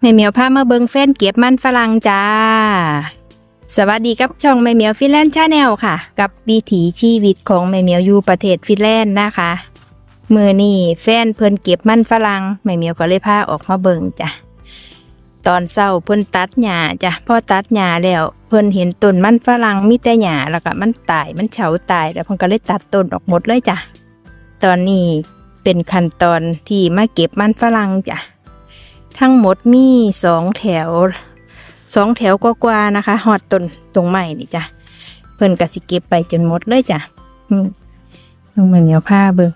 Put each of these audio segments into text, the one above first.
แม่เหมียวพามาเบิงแฟนเก็บมันฝรั่งจ้า สวัสดีครับช่องแม่เหมียวฟินแลนด์ชาแนลค่ะ กับวิถีชีวิตของแม่เหมียวอยู่ประเทศฟินแลนด์นะคะมือนี่แฟนเพิ่นเก็บมันฝรั่งแม่เหมียวก็เลยพาออกมาเบิงจ้ะตอนเช้าเพิ่นตัดหญ้าจ้ะพอตัดหญ้าแล้ว เพิ่นเห็นต้นมันฝรั่งมีแต่หญ้าแล้วก็มันตายมันเฉาตายแล้วเพิ่นก็เลยตัดต้นออกหมดเลยจ้ะตอนนี้เป็นขั้นตอนที่มาเก็บมันฝรั่งจ้ะ ทั้งหมดมีสองแถวสองแถวกว่าๆนะคะหอดต้นตรงใหม่นี่จ้ะเพิ่นก็สิเก็บไปจนหมดเลยจ้ะต้องมาเหนียวผ้าเบิ่ง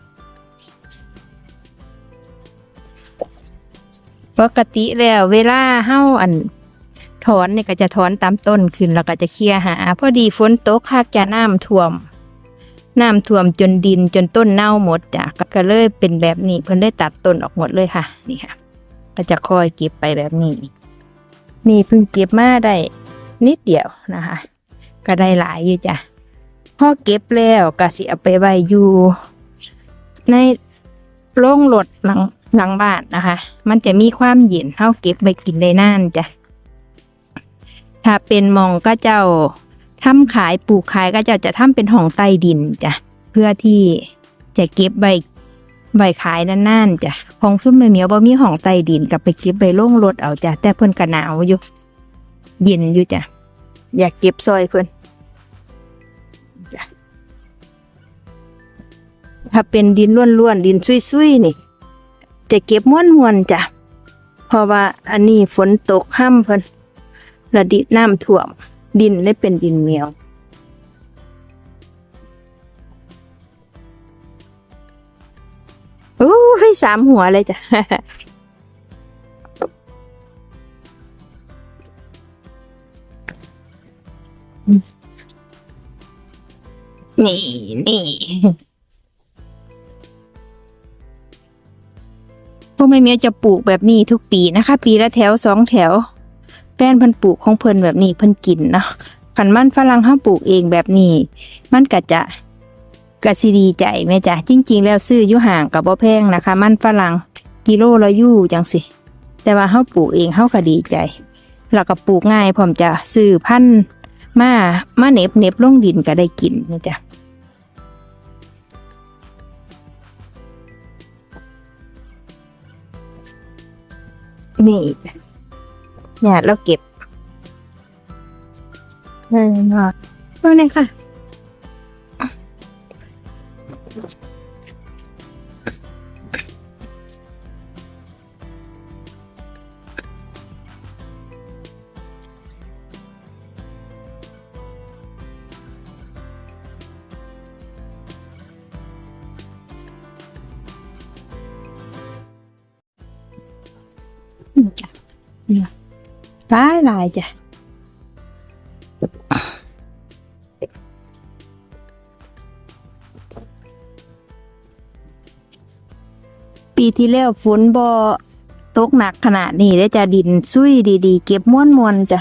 ปกติแล้ว เวลาเฮาอันถอนเนี่ยก็จะถอนตามต้นขึ้นแล้วก็จะเคลียร์หาพอดีฝนตกคักจะน้ำท่วมน้ำท่วมจนดินจนต้นเน่าหมดจ้ะก็ก็เลยเป็นแบบนี้เพิ่นได้ตัดต้นออกหมดเลยค่ะ นี่ค่ะ ก็จะค่อยเก็บไปแบบนี้ นี่เพิ่งเก็บมาได้นิดเดียวนะคะ ก็ได้หลายอยู่จ้ะพอเก็บแล้วก็สิเอาไปไว้อยู่ ในโรงรถหลังหลังบ้านนะคะ มันจะมีความเย็นเท่าเก็บไว้กินได้นานจ้ะ ถ้าเป็นมองก็เจ้าทำขายปลูกขายก็เจ้าจะทำเป็นห้องใต้ดินจ้ะ เพื่อที่จะเก็บใบ ใบขายนานๆจ้ะของซุ้มเหมียวบ่มีห้องใต้ดินกับไปเก็บใบล่งรถเอาจ้ะแต่เพิ่นก็หนาวอยู่เย็นอยู่จ้ะอยากเก็บซอยเพิ่นถ้าเป็นดินล้วนๆดินซุยๆนี่ จะเก็บม้วนๆจ้ะเพราะว่าอันนี้ฝนตกห้ำเพิ่นระดิน้ำท่วม ดินได้เป็นดินเหนียว อ้ยสามหัวเลยจ้ะนี่นี่พวกแม่เมียจะปลูกแบบนี้ทุกปีนะคะ ปีละแถวสองแถว แป้นพิ่นปลูกของเพิ่นแบบนี้เพิ่นกินเนาะขันมันฝรั่งห้าปลูกเองแบบนี้ มันก็จะ ก็สิดีใจแม่จ้ะจริง ๆ แล้วซื้ออยู่ห่างกับบ่แพงนะคะ มันฝรั่งกิโลละยู่จังสิ แต่ว่าเฮาปลูกเองเฮาก็ดีใจแล้วก็ปลูกง่ายพร้อมจะซื้อพันธุ์มามาเน็บเน็บลงดินก็ได้กินนะจ๊ะนี่เนี่ยเราเก็บนี่นะว่าไงค่ะ หลายหลายจ้ะปีที่แล้วฝนบ่ตกหนักขนาดนี้ได้จะดินซุยดีๆ เก็บม้วนมวนๆจ้ะ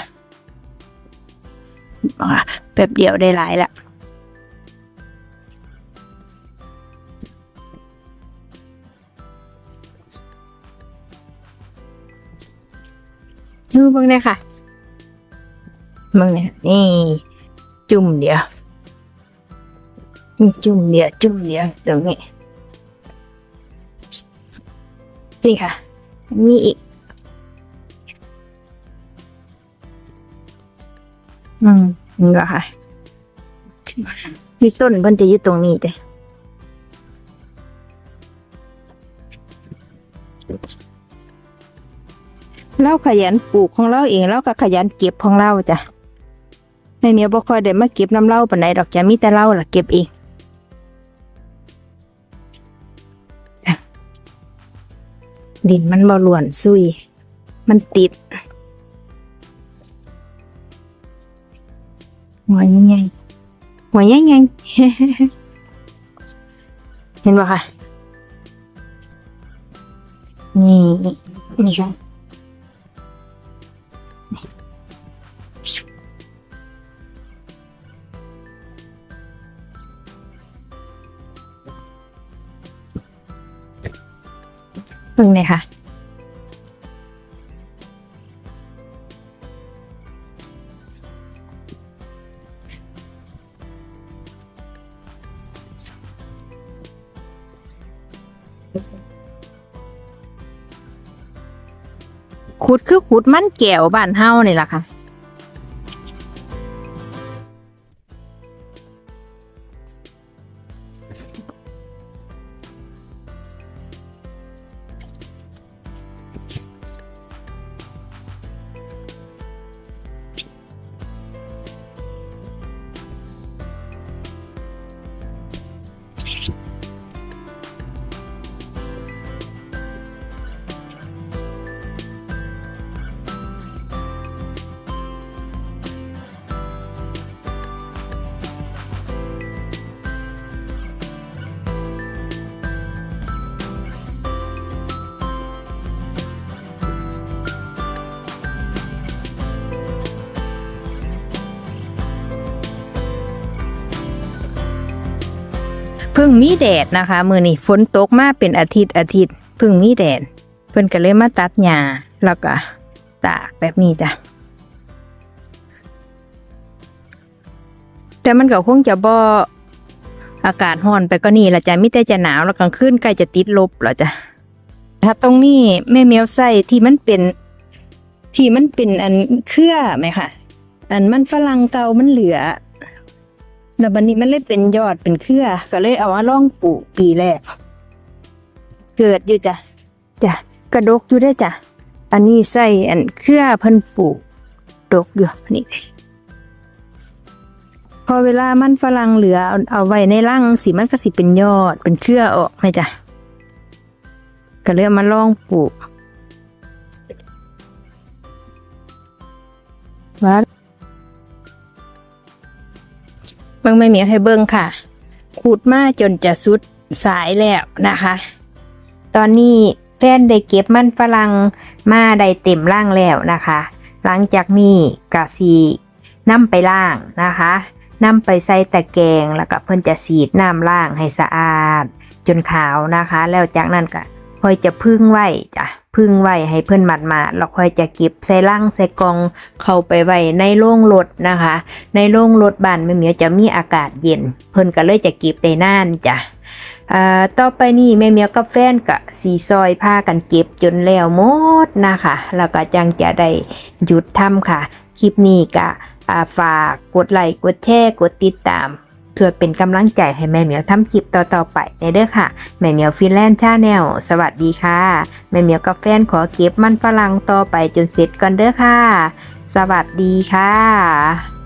แบบเดียวได้หลายละ ดูเบิ่งเลยค่ะเบิ่งเนี่ยนี่จุ่มเดียว จุ่มเดียว จุ่มเดียวตรงนี้นี่ค่ะมีอีกอืมนี่ก็ค่ะมีต้นมันจะอยู่ตรงนี้จ้ะ เราขยันปลูกของเราเองเราก็ขยันเก็บของเราจ้ะแม่เมียบ่ค่อยได้มาเก็บน้ำเล่าปานใดดอกจะมีแต่เราล่ะเก็บเองดินมันบ่ล้วนซุย มันติดหัวยังไงหัวยังไงเห็นบ่คะนี่ นี่ค่ะึ่งเลยค่ะ ขุดคือขุดมันแก้วบ้านเฮานี่แหละค่ะ พิ่งมีแดดนะคะ มือนี้ฝนตกมาเป็นอาทิตย์อาทิตย์พิ่งมีแดด เพิ่นก็เลยมาตัดหญ้าแล้วก็ตากแบบนี้จ้ะแต่มันก็คงจะบ่อากาศร้อนไปก็นี่ละจ้ะมิแต่จะหนาวแล้วกลางคืนใกล้จะติดลบแล้วจ้ะถ้าตรงนี้แม่แมวใส่ที่มันเป็น ที่มันเป็นอันเครือไหมคะอันมันฝรั่งเก่ามันเหลือ แล้วบันนี้มันเลยเป็นยอดเป็นเครือ ก็เลยเอามาล่องปลูกปีแรก เกิดอยู่จ้ะจ้ะกระดกอยู่ได้จ้ะ อันนี้ใส่อันเครือเพิ่นปลูกดกอยู่นี่พอเวลามันฝรั่งเหลือเอาเอาไว้ในร่างสิมันก็สิเป็นยอดเป็นเครือออกไหมจ้ะก็เลยเอามาลองปลูกว่า เบิ่งไม่มีให้เบิ่งค่ะ ขูดมาจนจะสุดสายแล้วนะคะ ตอนนี้แฟนได้เก็บมันฝรั่งมาได้เต็มร่างแล้วนะคะ หลังจากนี้กะสีนำไปล่างนะคะนำไปใส่ตะแกรงแล้วก็เพิ่นจะสีดน้ำล่างให้สะอาด จนขาวนะคะ แล้วจากนั้นก็ ค่อยจะพึ่งไว้จ้ะพึ่งไว้ให้เพิ่อนหมัดมาแล้วค่อยจะเก็บใส่ล่างใส่กองเข้าไปไว้ในโรงรถนะคะ ในโรงรถบ้านแม่เหมียวจะมีอากาศเย็น เพิ่อนก็เลยจะเก็บได้นานจ้ะต่อไปนี่แม่เมียกับแฟนก็สีซอยผ้ากันเก็บจนแล้วหมดนะคะ แล้วก็จังจะได้หยุดทำค่ะ คลิปนี้ก็ฝากกดไลค์กดแชร์กดติดตาม ช่วยเป็นกำลังใจให้แม่เหมียวทำคลิปต่อๆไปในเด้อค่ะ แม่เหมียวฟินแลนด์ชาแนลสวัสดีค่ะ แม่เหมียวกับแฟนขอเก็บมันฝรั่งต่อไปจนเสร็จก่อนเด้อค่ะ สวัสดีค่ะ